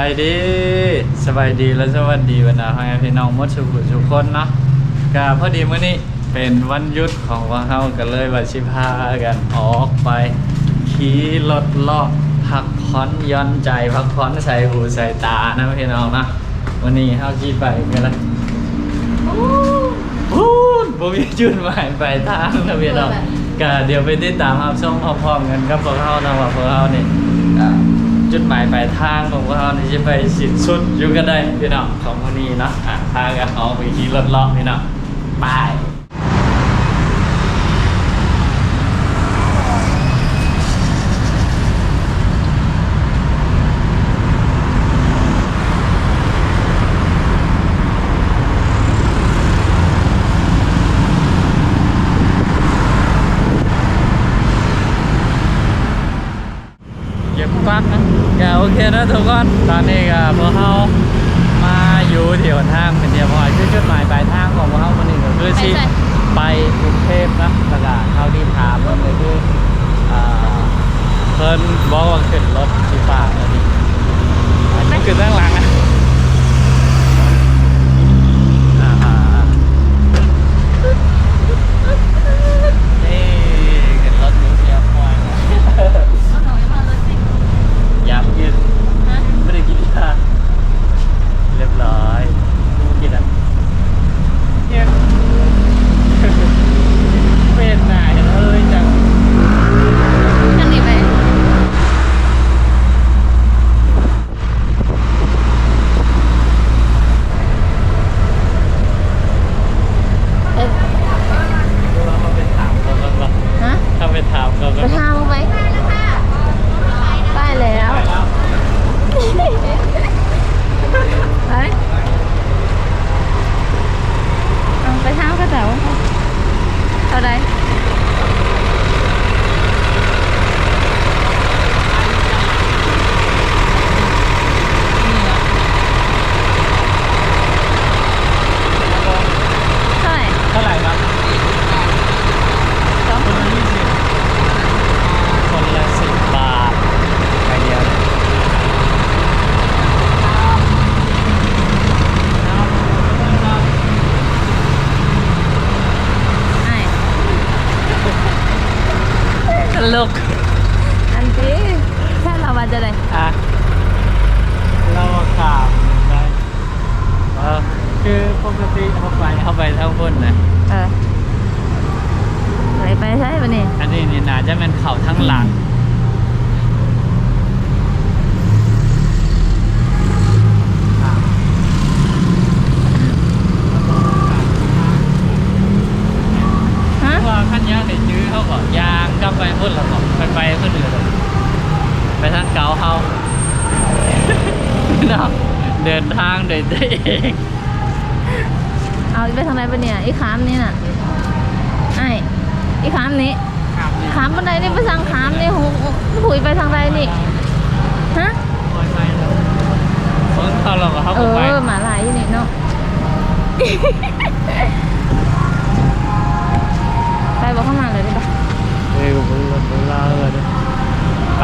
สบายดีสบายดีและสวัสดีบรรดาพ่อแม่พี่น้องมดสุขทุกคนเนาะก็พอดีมื้อนี้เป็นวันหยุดของพวกเฮาก็เลยว่าสิพากันออกไป ขี่รถเลาะพักผ่อนหย้อนใจพักผ่อนใส่หูใส่ตานะพี่น้องนะวันนี้เฮาขี่ไปกันละพูดบ่มีจุดหมายปลายทางนะพี่น้องก็เดี๋ยวไปติดตามรับชมพร้อมๆกันกับพวกเฮานะว่าพวกเฮานี่ จุดหมายปลายทางของวกเรานี่จะไปสิ้นสุดอยู่ก็ได้พี่น้องของวันนี้เนาะอะพากันออกไปขี่รถเลาะพี่น้องบายเก็บปลั๊กนะก็โอเค นะทุกคนตอนนี้ก็พวกเขามาอยู่ที่หนทางเป็นเดียวพอยคือจุดหมายปลายทางของพวกเขาคนหนึ่งก็คือที่ไปกรุงเทพนะแล้วก็เขาที่ถามเลยคือเพิ่นบอกว่าขึ้นรถสีฟ้าเลยนี่อันนี้คือด้านหลังอะอ่าอ่าอ่านี่ขึ้นรถนี้เสียพอยนะ เอาหน่อยมาเลยสิ อยากกิน ฮะ ไม่ได้กินยาเรียบร้อยกินอะเนี่ยเป็นนายเอ้ยจัง ทางนี้ไปเอ๊ะ เราไปถามเขากันว่า ฮะ ถ้าไปถามเขา ไป กัน ทางไหมได้แล้ว ไปเอาไปทางกระเจ้าเอาได้ เท่าไหร่ เท่าไหร่ครับ สอง คนละยี่สิบคนละสิบบาทไปเดียว ไอ้ ตลก อันที่แค่เรามาจะได้ อะเราขามได้เออ คือปกติเขาไปเขาไปเท่าบนนะเออไปไปใช่ปะนี่อันนี้นี่น่าจะเป็นเขาทั้งหลังฮะเพราะว่าขั้นยากในจื้อเขาก็ยางกลับไปพุ่นแล้วก็ไปไปพุ่นอื่นเลยไปทางเกาเขาเนาะเดินทางโดยตัวเอง เอาไปทางไหนปะเนี่ยอีขามนี่น่ะไอ้อีขามนี้ครับนี่ขามบันไดนี่ไปทางขามนี่หูหุยไปทางใดนี่ฮะคอยไปแล้วเพิ่งเข้าเราก็เข้าเอไปอหมาลายอยู่นี่เนาะไปบอกเข้ามาเลยได้ปะเฮ้ยกูรู้ว่ารู้แล้วเลยเนี่ยไป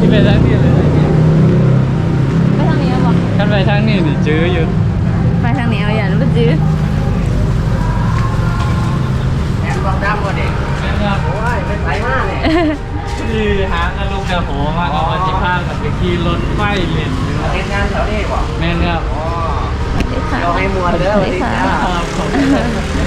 ที่ไปทางนี้เลยทางนี้ ไปทางนี้เอาบอก ขั้นไปทางนี้นี่จื้ออยู่ ไปทางนี้เอาอย่ารู้จื้อ แอนความดำกว่าเด็ก นะครับ โอ้ยเป็นไรมากเนี่ยที่หางอารมณ์กระโหมากเอามาที่พากับไปขี่รถไฟเล่นอยู่เห็นงานแถวนี้บ่แม่นครับอ๋อสวัสดีค่ะเดี๋ยวให้มวลเด้อสวัสดีจ้าครั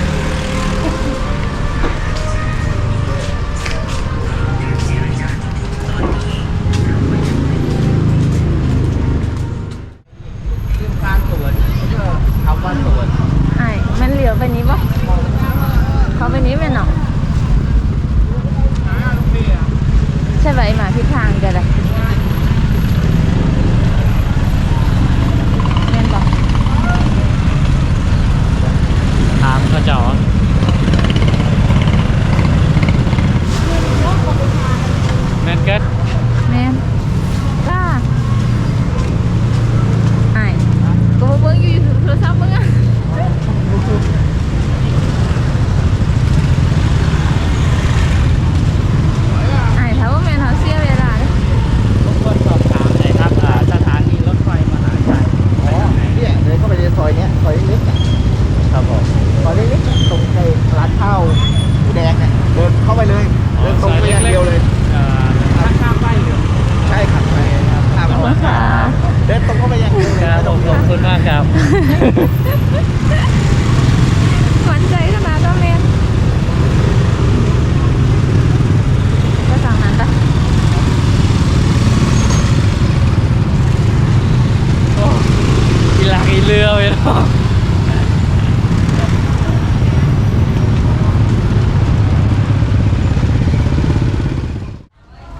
ณมากครับหวานใจขนาดนั้นเลยก็สั่งนั้นปะโอ้กีฬาอีเรือไปเนาะ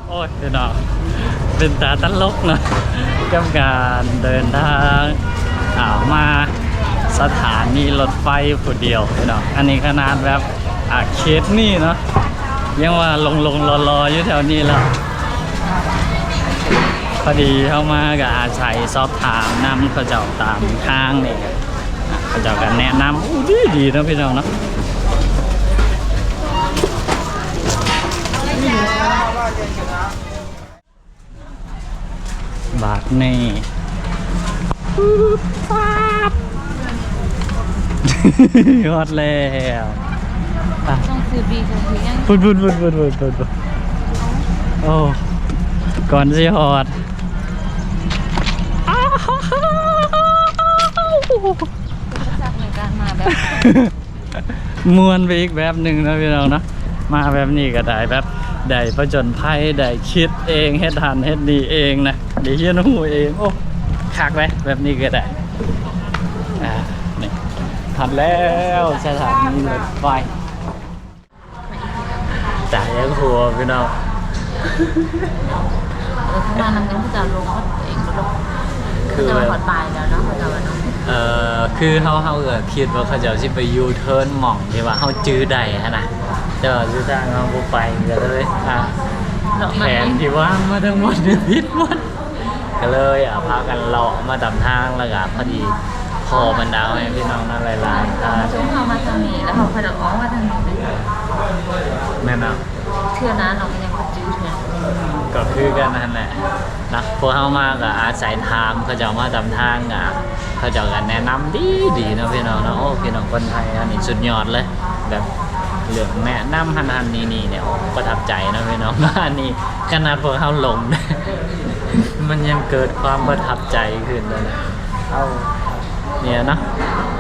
โอ้ยเดี๋วนเป็นตาตั้นลกนะกับการเดินทาง อ่ามาสถานีรถไฟผู้เดียวพี่น้องอันนี้ขนาดแบบอ่าเคสนี่เนาะยังว่าลงลงรอรออยู่แถวนี้แล้วพอดีเข้ามากับอาศัยสอบถามนำเขาเจ้าตามทางนี่เขาเจ้ากันแนะนำอู้ดีดีนะพี่น้องเนาะบาทนี่ ปึ๊บปั๊บฮอดแล้วอะต้องซื้อบีจะซื้อยังพุ่นพุ่นพุ่นพุ่นพุ่นพุ่นพุ่นโอ้ ก่อนสิฮอดอ้าวจักในการมาแบบมวนไปอีกแบบหนึ่งนะพี่น้องเนาะมาแบบนี้ก็ได้แบบได้ประจนภัยได้คิดเองเฮ็ดทันเฮ็ดดีเองนะได้เฮียนหูเองโอ้ คักไหมแบบนี้ก็ได้อ่านี่ทันแล้วสถานีรถไฟจ่ายยังหัวพี่น้องเออข้างหน้านั้นยังเขาจะลงเขาเองลงคือจะมาถอดปลายแล้วเนาะเขาจะมาเนาะเอ่อคือเฮาเฮาก็คิดว่าเขาจะเอาสิไปยูเทิร์นหม่องที่ว่าเฮาจื้อได้หั้นนะแต่ว่าสุดท้ายเฮาบ่ไปก็เลยอะเลาะแผมานที่ว่างมาทั้งหมดเนี่ยผิดหมด ก็เลยอะพากันเลาะมาตามทางแล้วก็พอดีพอมันดาวให้พี่น้องนั่นหลายๆอ่าช่วงเขามาทางนี้แล้วเขาพาดออกมาทางนี้ไปแม่นเอาเชื่อนะเราก็ยังก็จื้อเชื่อก็คือกันนั่นแหละนะพวกเฮามาก็อาศัยทางเขาจะเอามาตามทางอะเขาจะกันแนะนำดีดีๆนะพี่น้องเนาะโอ้พี่น้องคนไทยอันนี้สุดยอดเลย แบบเรื่องแนะนำหันหันนี่นี่เนี่ยโอ้ประทับใจนะพี่น้อง อันนี้ขนาดพวกเฮาหลง มันยังเกิดความประทับใจขึ้นเลยนะเอาเนี่ยนะ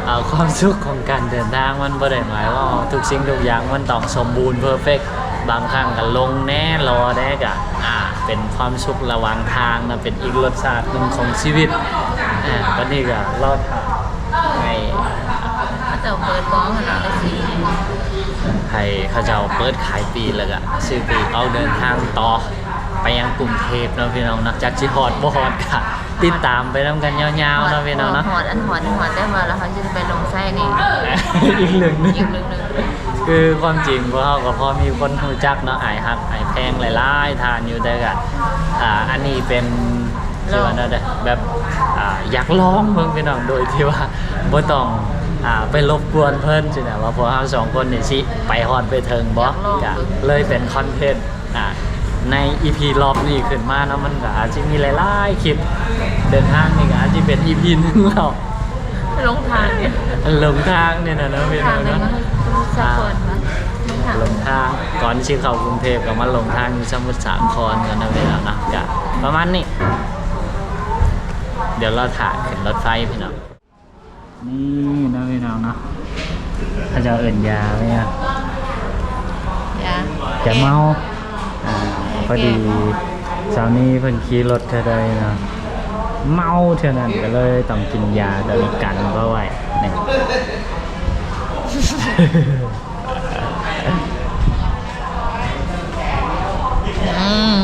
เอาความสุขของการเดินทางมันบ่ได้หมายว่าทุกสิ่งทุกอย่างมันต้องสมบูรณ์เพอร์เฟกบางครั้งก็ลงแน่รอแน่กะอ่าเป็นความสุขระหว่างทางนะเป็นอีกรสชาติหนึ่งของชีวิตอ่าวันนี้ก็รอดให้เขาจะเปิดบ้องเราได้สิให้เขาเจ้าเปิดขายปีแล้วก็ซื้อปีเอาเดินทางต่อ ไปยังกรุงเทพเนาะพี่น้องเนาะจากชิฮอดบ่ฮอดค่ะติดตามไปนํกันยาวๆเนาะพี่น้องเนาะหอดอันหอดอันหอดได้มาแล้วเขาจะไปลงไส้นี่อีกเรื่องหนึงอีกเรื่องหนึงคือความจริงพวกเขาก็พอมีคนรู้จักเนาะไอายฮักไอายแพงหลายๆทานอยู่แต่ก็อ่าอันนี้เป็นชื่อว่าอะไรแบบอ่าอยากลองเบิ่งพี่น้องโดยที่ว่าบ่ต้องอ่าไปรบกวนเพิ่นสินะว่าพวกเราสองคนนี่สิไปฮอดไปเทิงบ่ก็เลยเป็นคอนเทนต์อ่า ใน EP รอบนี้ขึ้นมาเนาะมันก็อาจจะมีหลายๆคลิปเดินทางนี่ก็อาจจะเป็น EP หนึงแล้วลงทางเนี่ยหลงทางเนี่ยนะเนาะพี่น้ทาองงเลยเนาะมั้งสักคนมั้งทางลงทางก่อนที่เข้ากรุงเทพก็มาลงทางสมุทรสาครกันนะเวลานะกะประมาณนี้ เดี๋ยวเราถ่ายขึ้นรถไฟพี่น้องนี่นะพี่น้องเนาะถ้าจะเอาเอื่นยาไหมอะยาจะเมาอ่า พอดีเช้านี้เพิ่นขี่รถเท่าใดเนาะเมาเท่านั้นก็เลยต้องกินยาตัวนี้กันเพราะไว้นี่อืม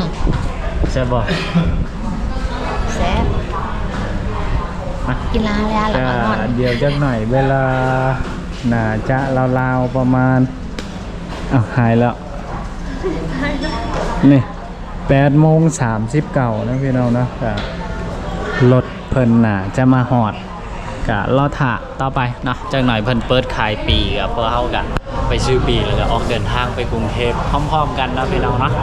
ใช่บอกแซ่บมากินลาแล้วหลัก็งนอนเดี๋ยวจักหน่อยเวลาน่าจะราวๆประมาณอ้าวหายแล้วนี่ แปดโมงสามสิบเก่านะพี่น้องนะก็รถเพิ่นน่ะจะมาหอดกะลอถะต่อไปเนาะจากหน่อยเพิ่นเปิดขายปีกับเพื่อเฮากันไปซื้อปีแล้วก็ออกเดินทางไปกรุงเทพพร้อม ๆ กันนะพี่น้องเนาะ